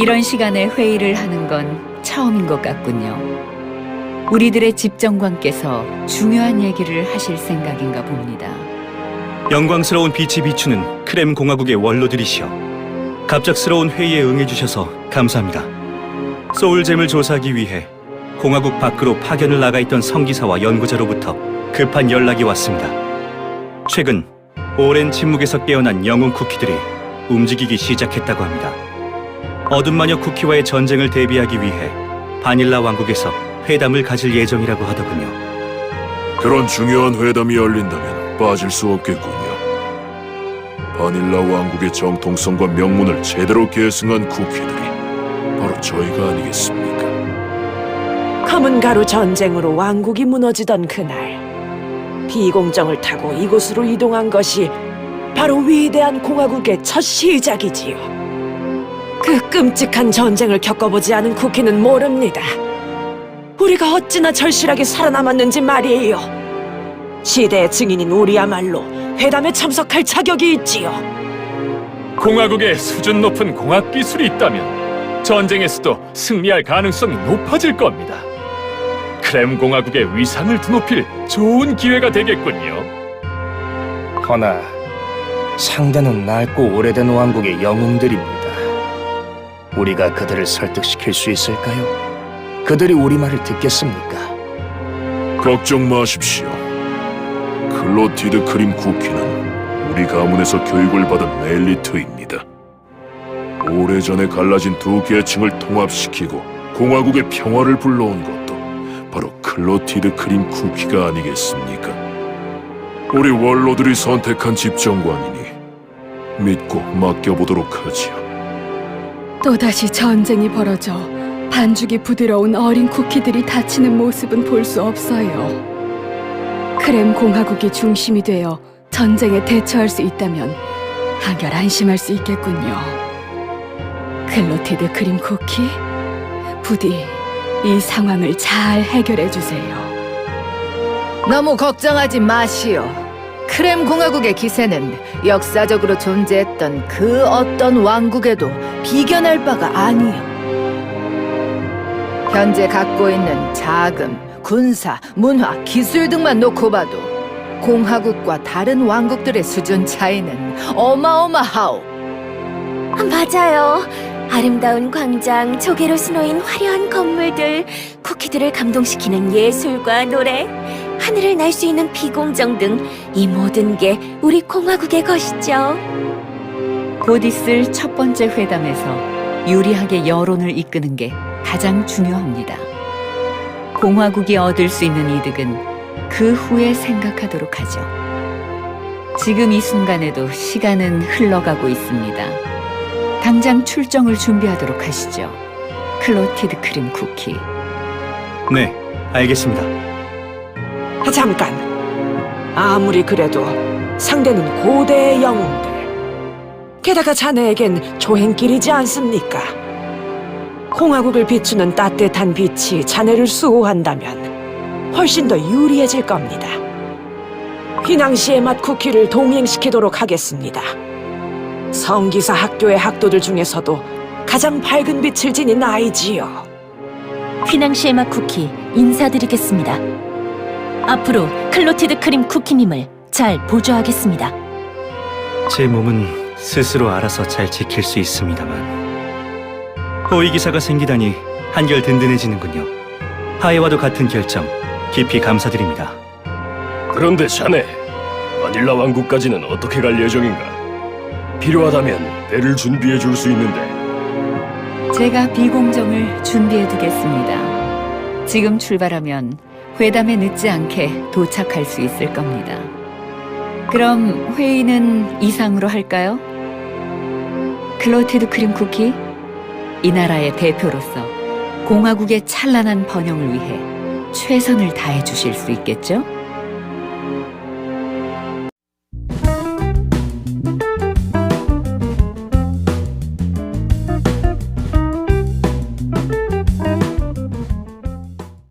이런 시간에 회의를 하는 건 처음인 것 같군요. 우리들의 집정관께서 중요한 얘기를 하실 생각인가 봅니다. 영광스러운 빛이 비추는 크렘 공화국의 원로들이시여 갑작스러운 회의에 응해주셔서 감사합니다. 소울잼을 조사하기 위해 공화국 밖으로 파견을 나가 있던 성기사와 연구자로부터 급한 연락이 왔습니다. 최근 오랜 침묵에서 깨어난 영웅 쿠키들이 움직이기 시작했다고 합니다. 어둠 마녀 쿠키와의 전쟁을 대비하기 위해 바닐라 왕국에서 회담을 가질 예정이라고 하더군요. 그런 중요한 회담이 열린다면 빠질 수 없겠군요. 바닐라 왕국의 정통성과 명문을 제대로 계승한 쿠키들이 바로 저희가 아니겠습니까? 검은 가루 전쟁으로 왕국이 무너지던 그날 비공정을 타고 이곳으로 이동한 것이 바로 위대한 공화국의 첫 시작이지요. 그 끔찍한 전쟁을 겪어보지 않은 쿠키는 모릅니다. 우리가 어찌나 절실하게 살아남았는지 말이에요. 시대의 증인인 우리야말로 회담에 참석할 자격이 있지요. 공화국에 수준 높은 공학 기술이 있다면 전쟁에서도 승리할 가능성이 높아질 겁니다. 크렘 공화국의 위상을 드높일 좋은 기회가 되겠군요. 허나 상대는 낡고 오래된 왕국의 영웅들입니다. 우리가 그들을 설득시킬 수 있을까요? 그들이 우리 말을 듣겠습니까? 걱정 마십시오. 클로티드 크림 쿠키는 우리 가문에서 교육을 받은 엘리트입니다. 오래전에 갈라진 두 계층을 통합시키고 공화국의 평화를 불러온 것도 바로 클로티드 크림 쿠키가 아니겠습니까? 우리 원로들이 선택한 집정관이니 믿고 맡겨보도록 하지요. 또다시 전쟁이 벌어져 반죽이 부드러운 어린 쿠키들이 다치는 모습은 볼 수 없어요. 크렘 공화국이 중심이 되어 전쟁에 대처할 수 있다면 한결 안심할 수 있겠군요. 클로티드 크림 쿠키, 부디 이 상황을 잘 해결해 주세요. 너무 걱정하지 마시오. 크렘 공화국의 기세는 역사적으로 존재했던 그 어떤 왕국에도 비견할 바가 아니요. 현재 갖고 있는 자금, 군사, 문화, 기술 등만 놓고 봐도 공화국과 다른 왕국들의 수준 차이는 어마어마하오. 맞아요. 아름다운 광장, 조개로 수놓인 화려한 건물들, 쿠키들을 감동시키는 예술과 노래, 하늘을 날 수 있는 비공정 등 이 모든 게 우리 공화국의 것이죠. 곧 있을 첫 번째 회담에서 유리하게 여론을 이끄는 게 가장 중요합니다. 공화국이 얻을 수 있는 이득은 그 후에 생각하도록 하죠. 지금 이 순간에도 시간은 흘러가고 있습니다. 당장 출정을 준비하도록 하시죠. 클로티드 크림 쿠키. 네, 알겠습니다. 아, 잠깐. 아무리 그래도 상대는 고대의 영웅들. 게다가 자네에겐 조행길이지 않습니까? 공화국을 비추는 따뜻한 빛이 자네를 수호한다면 훨씬 더 유리해질 겁니다. 휘낭시의 맛 쿠키를 동행시키도록 하겠습니다. 성기사 학교의 학도들 중에서도 가장 밝은 빛을 지닌 아이지요. 휘낭시의 맛 쿠키 인사드리겠습니다. 앞으로 클로티드 크림 쿠키님을 잘 보조하겠습니다. 제 몸은 스스로 알아서 잘 지킬 수 있습니다만 호위 기사가 생기다니 한결 든든해지는군요. 하해와도 같은 결정 깊이 감사드립니다. 그런데 자네, 바닐라 왕국까지는 어떻게 갈 예정인가? 필요하다면 배를 준비해 줄 수 있는데 제가 비공정을 준비해 두겠습니다. 지금 출발하면 회담에 늦지 않게 도착할 수 있을 겁니다. 그럼 회의는 이상으로 할까요? 클로티드 크림 쿠키, 이 나라의 대표로서 공화국의 찬란한 번영을 위해 최선을 다해 주실 수 있겠죠?